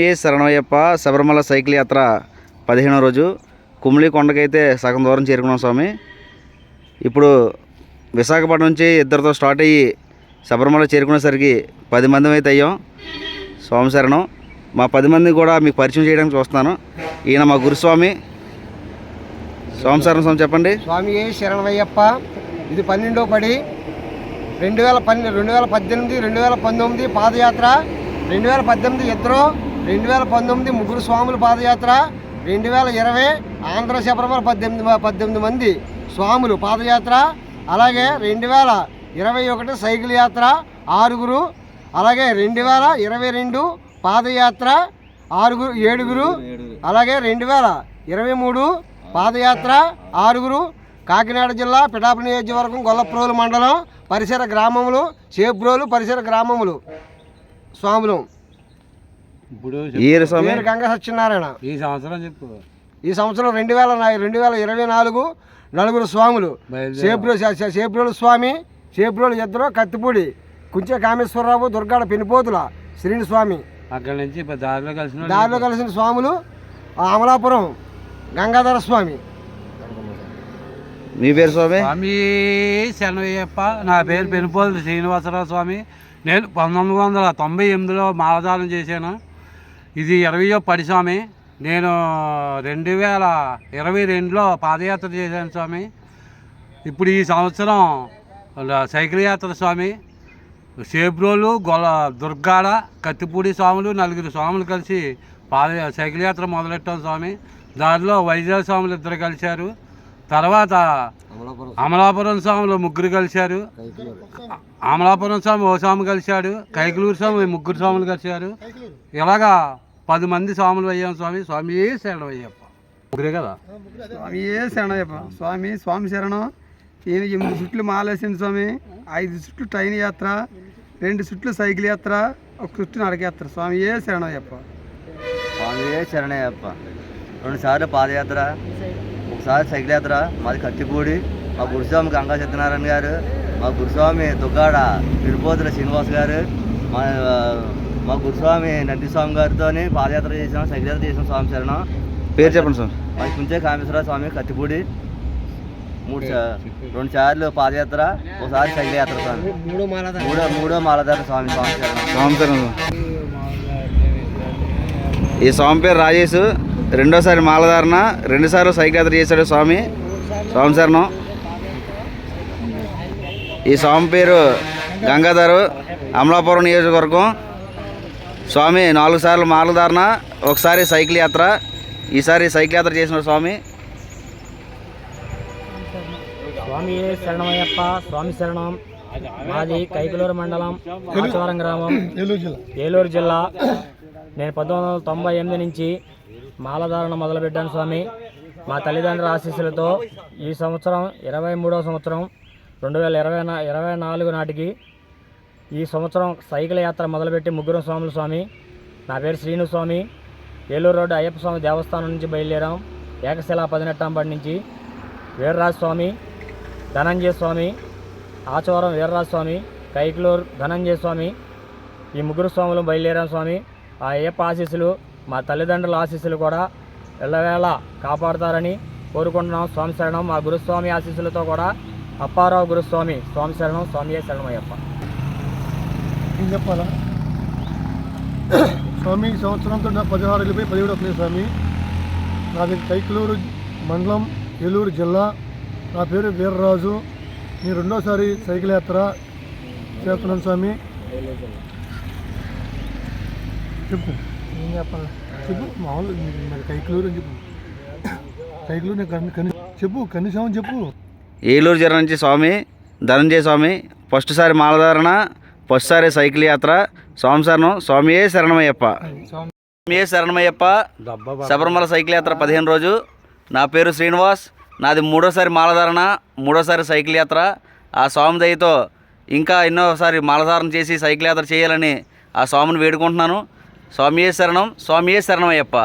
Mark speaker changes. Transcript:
Speaker 1: ఏ శరణయ్యప్ప Sabarimala cycle యాత్ర పదిహేనో రోజు. కుమిలి కొండకైతే సగం దూరం చేరుకున్నాం స్వామి. ఇప్పుడు విశాఖపట్నం నుంచి ఇద్దరితో స్టార్ట్ అయ్యి శబరిమల చేరుకునేసరికి పది మంది అయితే అయ్యాం. స్వామి శరణం. మా పది మంది కూడా మీకు పరిచయం చేయడానికి చూస్తున్నాను. ఈయన మా గురుస్వామి. స్వామి శరణం స్వామి చెప్పండి.
Speaker 2: స్వామి శరణవయ్యప్ప ఇది పన్నెండో పడి. రెండు వేల పన్నెండు రెండు వేల పద్దెనిమిది రెండు వేల పంతొమ్మిది పాదయాత్ర. రెండు వేల పద్దెనిమిది ఇద్దరు రెండు వేల పంతొమ్మిది ముగ్గురు స్వాముల పాదయాత్ర రెండు వేల ఇరవై ఆంధ్ర శబరిమల పద్దెనిమిది పద్దెనిమిది మంది స్వాములు పాదయాత్ర అలాగే రెండు వేల ఇరవై ఒకటి సైకిల్ యాత్ర ఆరుగురు అలాగే రెండు వేల ఇరవై రెండు పాదయాత్ర ఆరుగురు ఏడుగురు అలాగే రెండు వేల ఇరవై మూడు పాదయాత్ర ఆరుగురు కాకినాడ జిల్లా పిఠాపు నియోజకవర్గం గొల్లప్రోలు మండలం పరిసర గ్రామములు చేబ్రోలు పరిసర గ్రామములు స్వాములు.
Speaker 3: ఇప్పుడు
Speaker 1: ఈ స్వామి
Speaker 2: పేరు గంగ సత్యనారాయణ.
Speaker 3: ఈ సంవత్సరం చెప్పు.
Speaker 2: ఈ సంవత్సరం రెండు వేల రెండు వేల ఇరవై నాలుగు నలుగురు స్వాములు. చేబ్రో చేబ్రోలు స్వామి చేబ్రోలు ఇద్దరు కత్తిపూడి కుంచె కామేశ్వరరావు దుర్గాడ పెనిపోతుల శ్రీని స్వామి
Speaker 3: అక్కడి నుంచి దారిలో కలిసిన
Speaker 2: దారిలో కలిసిన స్వాములు అమలాపురం గంగాధర స్వామి.
Speaker 1: మీ పేరు స్వామి?
Speaker 3: స్వామి శరణయ్యప్ప నా పేరు పెనుపోలు శ్రీనివాసరావు స్వామి. నేను పంతొమ్మిది వందల తొంభై ఎనిమిదిలో మాలదానం చేశాను. ఇది ఇరవయో పడి స్వామి నేను రెండు వేల ఇరవై రెండులో పాదయాత్ర చేశాను స్వామి. ఇప్పుడు ఈ సంవత్సరం సైకిల్ యాత్ర స్వామి. సేబ్రోలు గొల దుర్గాడ కత్తిపూడి స్వాములు నలుగురు స్వాములు కలిసి పాద సైకిల్ యాత్ర మొదలెట్టాం స్వామి. దారిలో వైజాగ్ స్వాములు ఇద్దరు కలిశారు. తర్వాత అమలాపురం స్వాములు ముగ్గురు కలిశారు. అమలాపురం స్వామి ఓ స్వామి కలిశాడు. కైకలూరు స్వామి ముగ్గురు స్వాములు కలిశారు. ఇలాగా పది మంది స్వాములు అయ్యాం స్వామి. స్వామి శరణం అయ్యప్ప ముగ్గురే కదా?
Speaker 4: స్వామి ఏ శరణయ్యప్ప స్వామి స్వామి శరణం. ఈయన ఎనిమిది చుట్లు మాలేసింది స్వామి. ఐదు చుట్లు ట్రైన్ యాత్ర రెండు చుట్లు సైకిల్ యాత్ర ఒక చుట్టు నడక యాత్ర. స్వామి ఏ శరణయ్యప్ప
Speaker 5: స్వామి శరణయ్యప్ప రెండు సార్లు పాదయాత్ర. ఒకసారి సైకిల్ యాత్ర మాది కత్తిపూడి. మా గురుస్వామి గంగా సత్యనారాయణ గారు మా గురుస్వామి దుగ్గాడ తిరుపతిల శ్రీనివాస్ గారు మా మా గురుస్వామి నందిస్వామి గారితో పాదయాత్ర చేసాం సైకిల్ యాత్ర చేసాం స్వామి శరణం.
Speaker 1: పేరు చెప్పండి స్వామి
Speaker 5: మాది కుంచే కామేశ్వర స్వామి కత్తిపూడి. మూడు రెండు సార్లు పాదయాత్ర ఒకసారి సైకిల్ యాత్ర స్వామి.
Speaker 2: మూడో
Speaker 5: మూడో మాలధార స్వామి స్వామి శరణం.
Speaker 1: స్వామి శరణం. ఈ స్వామి పేరు రాజేష్ రెండోసారి మాలధారణ రెండుసార్లు సైకిల్ యాత్ర చేశాడు స్వామి. స్వామి శరణం. ఈ స్వామి పేరు గంగాధరు అమలాపురం నియోజకవర్గం. స్వామి నాలుగు సార్లు మాలధారణ ఒకసారి సైకిల్ యాత్ర ఈసారి సైకిల్ యాత్ర చేసిన స్వామి.
Speaker 6: స్వామి శరణమయ్యప్ప స్వామి శరణం. మాది కైకలూరు మండలం ఆచవరం గ్రామం. ఏలూరు జిల్లా. నేను పంతొమ్మిది వందల తొంభై ఎనిమిది నుంచి మాలధారణ మొదలుపెట్టాను స్వామి. మా తల్లిదండ్రుల ఆశీస్సులతో ఈ సంవత్సరం ఇరవై మూడవ సంవత్సరం రెండు వేల ఇరవై నా ఇరవై నాలుగు నాటికి ఈ సంవత్సరం సైకిల్ యాత్ర మొదలుపెట్టి ముగ్గురు స్వాములు స్వామి. నా పేరు శ్రీను స్వామి. ఏలూరు రోడ్డు అయ్యప్ప స్వామి దేవస్థానం నుంచి బయలుదేరాం. ఏకశిలా పదినెట్టాంబడి నుంచి. వీర్రాజు స్వామి ధనంజయ స్వామి. ఆచవరం వీర్రాజు స్వామి. కైకలూరు ధనంజయ స్వామి. ఈ ముగ్గురు స్వాములు బయలుదేరాం స్వామి. ఆ అయ్యప్ప ఆశీస్సులు మా తల్లిదండ్రుల ఆశీస్సులు కూడా ఎల్లవేళ కాపాడుతారని కోరుకుంటున్నాం. స్వామి శరణం. మా గురుస్వామి ఆశీస్సులతో కూడా అప్పారావు గురుస్వామి స్వామి శరణం స్వామియే శరణమయ్యప్ప.
Speaker 7: ఏం చెప్పాలా? స్వామి సంవత్సరంతో నా పదహారు వెళ్ళిపోయి పదిహేడు ఒకటి స్వామి. నాది కైకలూరు మండలం ఏలూరు జిల్లా. నా పేరు వీర్రాజు. నేను రెండోసారి సైకిల్ యాత్ర చేస్తున్నాను స్వామి. చెప్పు. ఏం చెప్పాలి? చెప్పు మామూలు మరి కైకలూరు అని చెప్పు. కైకలూరు కని చెప్పు కనీసం చెప్పు.
Speaker 1: ఏలూరు జిల్లా నుంచి స్వామి ధనంజయ స్వామి ఫస్ట్ సారి మాలధారణ ఫస్ట్ సారి సైకిల్ యాత్ర స్వామి శరణం స్వామియే శరణమయ్యప్ప. స్వామియే శరణమయ్యప్ప శబరిమల సైకిల్ యాత్ర పదిహేను రోజు. నా పేరు శ్రీనివాస్ నాది మూడోసారి మాలధారణ మూడోసారి సైకిల్ యాత్ర. ఆ స్వామి దయతో ఇంకా ఎన్నోసారి మాలధారణ చేసి సైకిల్ యాత్ర చేయాలని ఆ స్వామిని వేడుకుంటున్నాను. స్వామియే శరణం స్వామియే శరణమయ్యప్ప